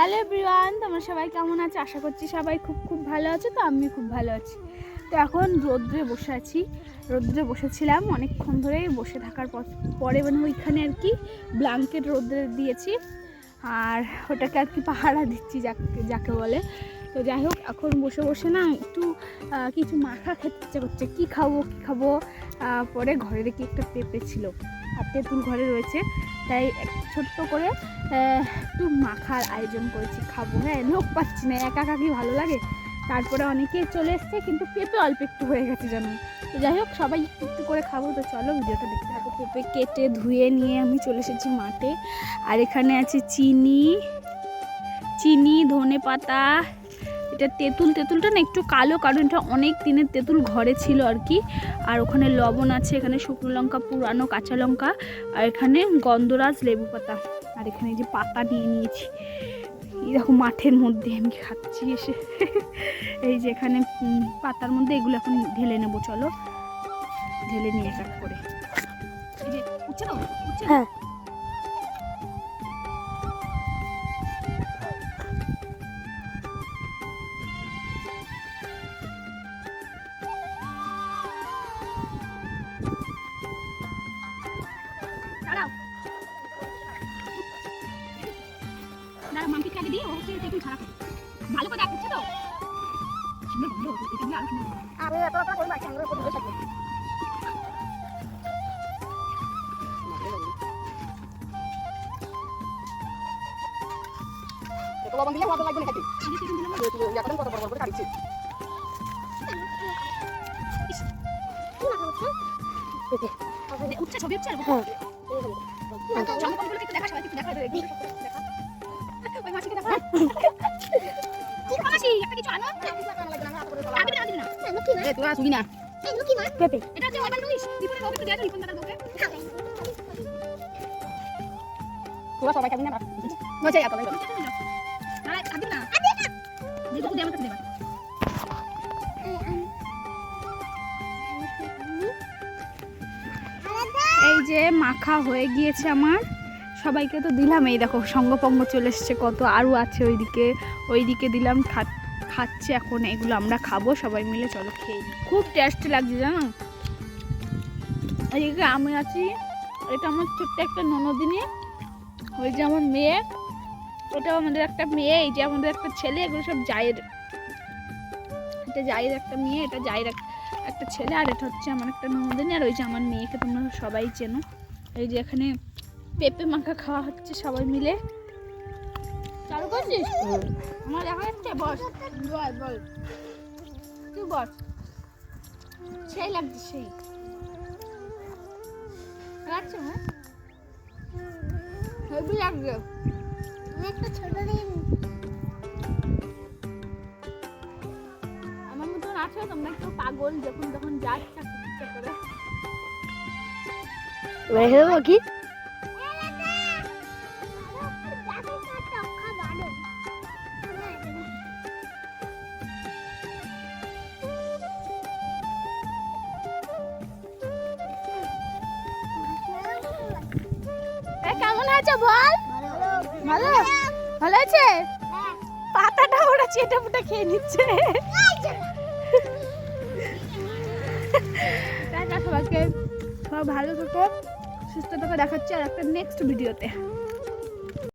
Hello everyone, তোমরা সবাই কেমন আছো? আশা করছি সবাই খুব খুব ভালো আছো, তো আমি খুব ভালো আছি। তো এখন রোদ্রে বসে আছি, রোদ্রে বসেছিলাম, অনেকক্ষণ ধরেই বসে থাকার পর- পরে মানে ওইখানে আর কি ব্ল্যাঙ্কেট রোদ্রে দিয়েছি, আর ওটাকে আর কি পাহারা দিচ্ছি যাকে যাকে বলে। তো যাই হোক, এখন বসে বসে না একটু কিছু মাখা খেতে ইচ্ছে করছে, কী খাব কী খাব পরে ঘরে রেখে একটা পেঁপে ছিল। আর তেঁতুল ঘরে রয়েছে, তাই ছোট্ট করে একটু মাখার আয়োজন করেছি, খাব হ্যাঁ? লোক পাচ্ছি না, একা একা কি ভালো লাগে? তারপরে অনেকে চলে এসছে, কিন্তু পেঁপে অল্প একটু হয়ে গেছে যেন তো যাই হোক, সবাই একটু একটু করে খাব, তো চলো ভিডিওটা দেখতে থাকো। পেঁপে কেটে ধুয়ে নিয়ে আমি চলে এসেছি মাঠে। আর এখানে আছে চিনি চিনি ধনে পাতা এটা তেঁতুল, তেঁতুলটা না একটু কালো, কারণ এটা অনেক দিনের তেঁতুল ঘরে ছিল আর কি। আর ওখানে লবণ আছে, এখানে শুকনো লঙ্কা, পুরানো কাঁচা লঙ্কা, আর এখানে গন্ধরাজ লেবু পাতা। আর এখানে যে পাতা নিয়ে নিয়েছি। দেখো মাঠের মধ্যে আমি খাচ্ছি এসে। এই যে এখানে পাতার মধ্যে এগুলো এখন ঢেলে নেব, চলো। ঢেলে নিয়ে এক করে। হ্যাঁ। দাঁড়া মাম্পিকে আগে দিয়ে ও হচ্ছে তেঁতুল ছাড়া খাবে। ভালো করে দেখাচ্ছে তো? ভালো এটা। আমি এত কথা করি না ক্যামেরা করে বসে লবণ দিলে মজা লাগবে না খেতে। কত বড় বড় করে কাটছি। উঠছে ছবি উঠছে একটু দেখা একটু দেখা তোরা সবাই খাবি না না। দেবা এই যে মাখা হয়ে গিয়েছে আমার। সবাইকে তো দিলাম। এই দেখো, সঙ্গপঙ্গ চলে এসছে, কত আরও আছে ওইদিকে। ওইদিকে দিলাম খাচ্ছে এখন, এগুলো আমরা খাব, সবাই মিলে চলো খেয়ে খুব টেস্টি লাগছে, জানো? এইদিকে আমি আছি, এটা আমার ছোট্ট একটা ননদিনী, ওই যে আমার মেয়ে, ওটাও আমাদের একটা মেয়ে, এই যে আমাদের একটা ছেলে, এগুলো সব জায়ের। এটা জায়ের একটা মেয়ে, এটা জায়ের একটা ছেলে, আর এটা হচ্ছে আমার একটা ননদিনী, আর ওই যে আমার মেয়েকে তোমরা সবাই চেনো। এই যে এখানে পেঁপে মাখা খাওয়া হচ্ছে সবাই মিলে। চালু করছিস? আমার দেখা যাচ্ছে বস বল বল। তুই বস সেই লাগছে সেই। লাগছে হ্যাঁ? হেবি লাগছে। আমার মতন আছে তোমরা একটু পাগল যখন তখন যা ইচ্ছা ইচ্ছা করে। রেখে দেবো কি? আছে বল? ভালো? ভালো আছে পাতাটা ওরা চেটে পুটা খেয়ে নিচ্ছে। সবাইকে সব ভালো থেকো, সুস্থ থেকো, দেখাচ্ছি আর একটা নেক্সট ভিডিওতে